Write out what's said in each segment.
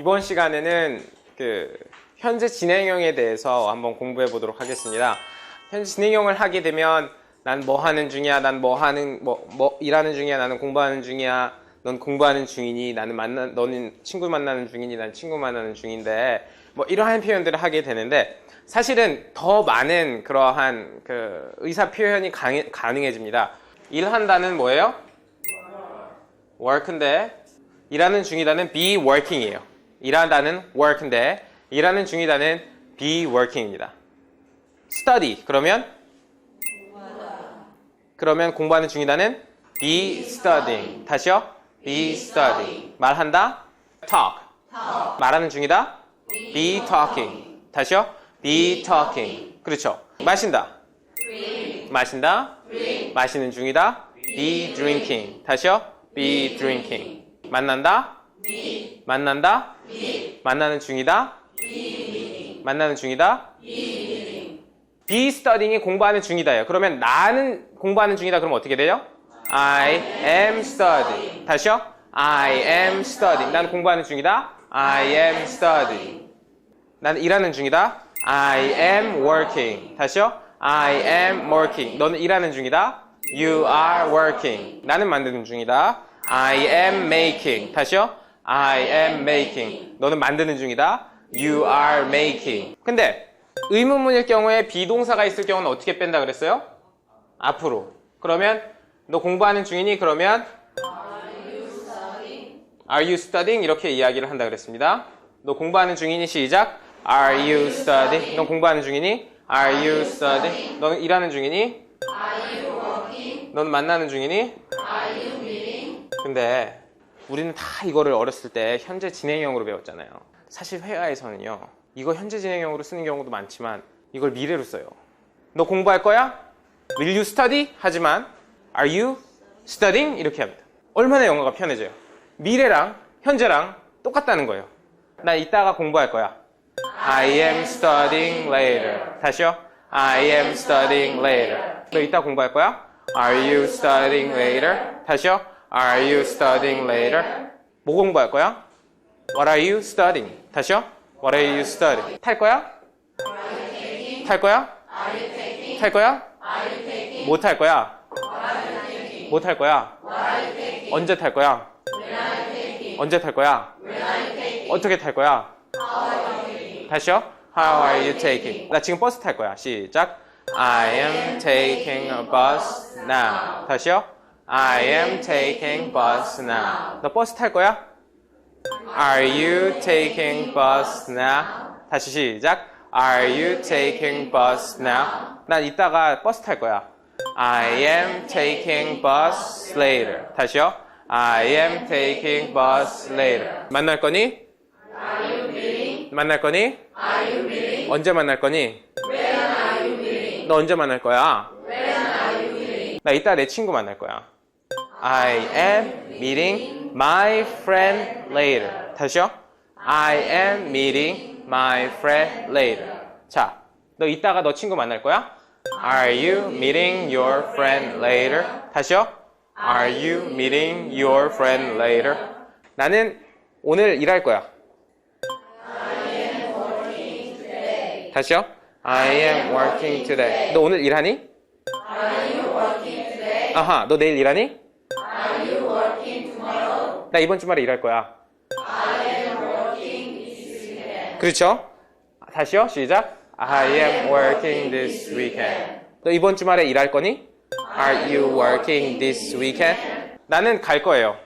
이번 시간에는 그 현재 진행형에 대해서 한번 공부해 보도록 하겠습니다. 현재 진행형을 하게 되면 난 뭐 하는 중이야, 난 뭐 하는 뭐, 뭐 일하는 중이야, 나는 공부하는 중이야, 넌 공부하는 중이니, 나는 만나 너는 친구 만나는 중이니, 난 친구 만나는 중인데 뭐 이러한 표현들을 하게 되는데 사실은 더 많은 그러한 그 의사 표현이 가능, 가능해집니다. 일한다는 뭐예요? work인데 일하는 중이다는 be working이에요. 일하다는 work인데 일하는 중이다는 be working입니다. study 그러면 그러면 공부하는 중이다는 be studying. 다시요. be studying. 말한다. talk. 말하는 중이다. be talking. 다시요. be talking. 그렇죠. 마신다. 마신다. 마시는 중이다. be drinking. 다시요. be drinking. 만난다. 만난다. 만나는 중이다. 만나는 중이다. be studying이 공부하는 중이다요. 그러면 나는 공부하는 중이다. 그러면 어떻게 돼요? I am studying. 다시요. I am studying. 나는 공부하는 중이다. I am studying. 나는 일하는 중이다. I am working. 다시요. I am working. 너는 일하는 중이다. You are working. 나는 만드는 중이다. I am making. 다시요. I am making. 너는 만드는 중이다. You are making. 근데 의문문일 경우에 비동사가 있을 경우는 어떻게 뺀다 그랬어요? 앞으로. 그러면 너 공부하는 중이니? 그러면 Are you studying? 이렇게 이야기를 한다 그랬습니다. 너 공부하는 중이니? 시작. Are you studying? 너 공부하는 중이니? Are you studying? 너는 일하는 중이니? 너는 만나는 중이니? 근데 우리는 다 이거를 어렸을 때 현재 진행형으로 배웠잖아요. 사실 회화에서는요. 이거 현재 진행형으로 쓰는 경우도 많지만 이걸 미래로 써요. 너 공부할 거야? Will you study? 하지만 Are you studying? 이렇게 합니다. 얼마나 영어가 편해져요. 미래랑 현재랑 똑같다는 거예요. 나 이따가 공부할 거야. I am studying later. 다시요. I am studying later. 너 이따 공부할 거야? Are you studying later? 다시요. Are you studying later? 뭐 공부할 거야? What are you studying? 다시요. What are you studying? 탈 거야? 탈 거야? 탈 거야? 못 탈 거야? 못 탈 거야? 언제 탈 거야? 언제 탈 거야? 어떻게 탈 거야? 다시요. How are you taking? 나 지금 버스 탈 거야. 시작. I am taking a bus now. 다시요. I am taking bus now. 너 버스 탈 거야? Are you taking bus now? 다시 시작. Are you taking bus now? 난 이따가 버스 탈 거야. I am taking bus later. 다시요. I am taking bus later. 만날 거니? 만날 거니? 언제 만날 거니? 너 언제 만날 거야? 나 이따 내 친구 만날 거야. I am meeting my friend later. 다시요. I am meeting my friend later. 자, 너 이따가 너 친구 만날 거야? Are you meeting your friend later? 다시요. Are you meeting your friend later? 나는 오늘 일할 거야. 다시요. I am working today. 너 오늘 일하니? 아하, 너 내일 일하니? 나 이번 주말에 일할 거야. 그렇죠? 다시요. 시작. I am working this weekend. 너 이번 주말에 일할 거니? Are you working this weekend? 나는 갈 거예요.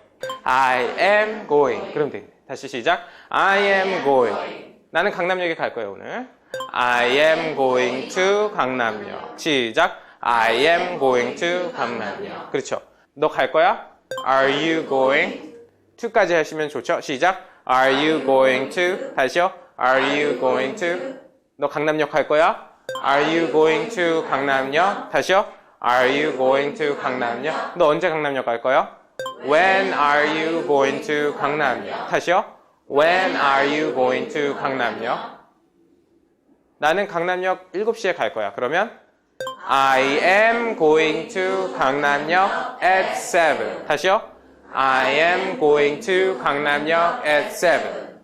I am going. 그럼 돼. 다시 시작. I am going. 나는 강남역에 갈 거예요, 오늘. I am going to 강남역. 시작. I am going to 강남역. 그렇죠. 너 갈 거야? Are you going? To까지 하시면 좋죠. 시작. Are you going to? 다시요. Are you going to? 너 강남역 갈 거야? Are you going to 강남역? 다시요. Are you going to 강남역? 너 언제 강남역 갈 거야? When are you going to 강남역? 다시요. When are you going to 강남역? 나는 강남역 7시에 갈 거야. 그러면 I am going to 강남역 at 7. 다시요. I am going to 강남역 at 7.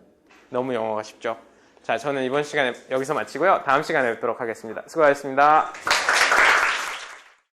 너무 영어가 쉽죠. 자, 저는 이번 시간에 여기서 마치고요. 다음 시간에 뵙도록 하겠습니다. 수고하셨습니다.